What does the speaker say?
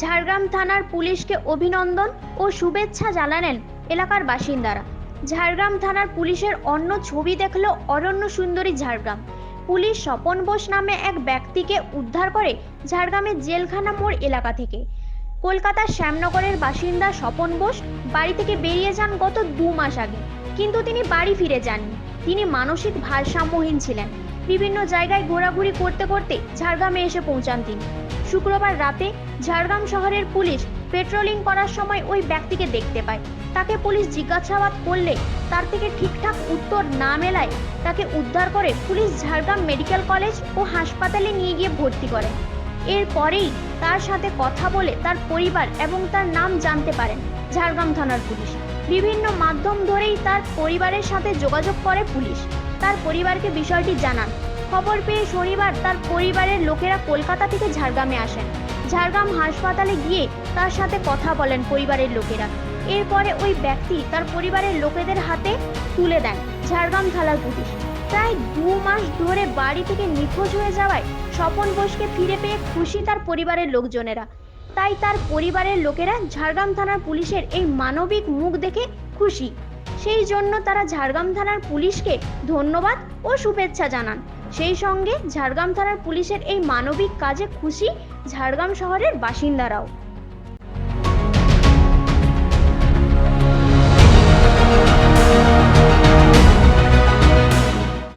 ঝাড়গ্রাম থানার পুলিশকে অভিনন্দন ও শুভেচ্ছা জানালেন এলাকার বাসিন্দারা। ঝাড়গ্রাম থানার পুলিশের অন্য ছবি দেখল অরণ্য সুন্দরী ঝাড়গ্রাম। পুলিশ স্বপন বোস নামে এক ব্যক্তিকে উদ্ধার করে ঝাড়গ্রামের জেলখানা মোড় এলাকা থেকে। কলকাতার শ্যামনগরের বাসিন্দা স্বপন বোস বাড়ি থেকে বেরিয়ে যান গত দু মাস আগে। কিন্তু তিনি বাড়ি ফিরে যাননি। তিনি মানসিক ভারসাম্যহীন ছিলেন। বিভিন্ন জায়গায় ঘোরাঘুরি করতে করতে ঝাড়গ্রামে এসে পৌঁছান তিনি। শুক্রবার রাতে ঝাড়গ্রাম শহরের পুলিশ পেট্রোলিং করার সময় ওই ব্যক্তিকে দেখতে পায়। তাকে পুলিশ জিজ্ঞাসাবাদ করলে তার থেকে ঠিকঠাক উত্তর না মেলায় তাকে উদ্ধার করে পুলিশ ঝাড়গ্রাম মেডিকেল কলেজ ও হাসপাতালে নিয়ে গিয়ে ভর্তি করে। এরপরেই তার সাথে কথা বলে তার পরিবার এবং তার নাম জানতে পারেন ঝাড়গ্রাম থানার পুলিশ। বিভিন্ন মাধ্যম ধরেই তার পরিবারের সাথে যোগাযোগ করে পুলিশ। তার পরিবারকে বিষয়টি জানান। খবর পেয়ে শনিবার তার পরিবারের লোকেরা কলকাতা থেকে ঝাড়গ্রামে আসেন। ঝাড়গ্রাম হাসপাতালে গিয়ে তার সাথে কথা বলেন পরিবারের লোকেরা। এরপরে ওই ব্যক্তি তার পরিবারের লোকেদের হাতে তুলে দেন ঝাড়গ্রাম থানার পুলিশ। প্রায় দু মাস ধরে বাড়ি থেকে নিখোঁজ হয়ে যাওয়ায় স্বপন বোসকে ফিরে পেয়ে খুশি তার পরিবারের লোকজনেরা। তাই তার পরিবারের লোকেরা ঝাড়গ্রাম থানার পুলিশের এই মানবিক মুখ দেখে খুশি। সেই জন্য তারা ঝাড়গ্রাম থানার পুলিশকে ধন্যবাদ ও শুভেচ্ছা জানান। সেই সঙ্গে ঝাড়গ্রাম থানার পুলিশের এই মানবিক কাজে খুশি ঝাড়গ্রাম শহরের বাসিন্দারাও।